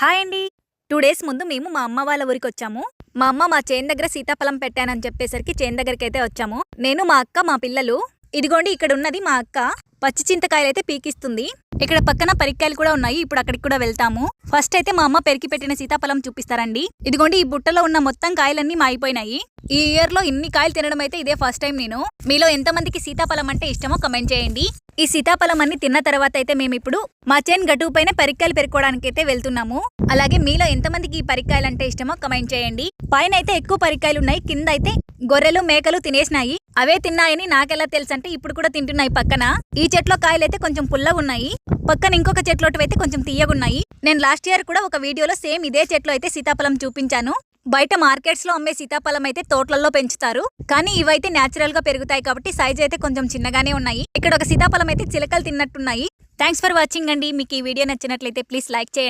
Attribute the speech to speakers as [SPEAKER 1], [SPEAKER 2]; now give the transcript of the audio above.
[SPEAKER 1] Hi అండి. Two days ముందు మేము మా అమ్మ వాళ్ళ ఊరికి వచ్చాము. మా అమ్మ మా చేను దగ్గర సీతాఫలం పెట్టానని చెప్పేసరికి చేను దగ్గరికి అయితే వచ్చాము. నేను మా అక్క మా పిల్లలు. ఇదిగోండి ఇక్కడ ఉన్నది మా అక్క. పచ్చి చింతకాయలు అయితే పీకిస్తుంది. ఇక్కడ పక్కన పరికాయలు కూడా ఉన్నాయి. ఇప్పుడు అక్కడికి కూడా వెళ్తాము. ఫస్ట్ అయితే మా అమ్మ పెరికి పెట్టిన సీతాఫలం చూపిస్తారండి. ఇదిగోండి ఈ బుట్టలో ఉన్న మొత్తం కాయలన్నీ మాయిపోయినాయి. ఈ ఇయర్లో ఇన్ని కాయలు తినడం అయితే ఇదే ఫస్ట్ టైం నేను. మీలో ఎంతమందికి సీతాఫలం అంటే ఇష్టమో కమెంట్ చేయండి. ఈ సీతాఫలం అన్ని తిన్న తర్వాత అయితే మేము ఇప్పుడు మా చేన్ గటువు పైన పరికాయలు పెరుకోవడానికి అయితే వెళ్తున్నాము. అలాగే మీలో ఎంతమందికి ఈ పరికాయలు అంటే ఇష్టమో కమెంట్ చేయండి. పైన అయితే ఎక్కువ పరికాయలు ఉన్నాయి కింద అయితే గొర్రెలు మేకలు తినేసినాయి. అవే తిన్నాయని నాకెలా తెలుసు అంటే ఇప్పుడు కూడా తింటున్నాయి పక్కన. ఈ చెట్లో కాయలు అయితే కొంచెం పుల్లగా ఉన్నాయి పక్కన ఇంకొక చెట్లోటివి అయితే కొంచెం తీయగున్నాయి. నేను లాస్ట్ ఇయర్ కూడా ఒక వీడియోలో సేమ్ ఇదే చెట్లో అయితే సీతాఫలం చూపించాను. బయట మార్కెట్స్లో అమ్మే సీతాఫలం అయితే తోటలలో పెంచుతారు. కానీ ఇవైతే న్యాచురల్గా పెరుగుతాయి కాబట్టి సైజ్ అయితే కొంచెం చిన్నగానే ఉన్నాయి. ఇక్కడ ఒక సీతాఫలం అయితే చిలకలు తిన్నట్టున్నాయి. థ్యాంక్స్ ఫర్ వాచింగ్ అండి. మీకు ఈ వీడియో నచ్చినట్లయితే ప్లీజ్ లైక్ చేయండి.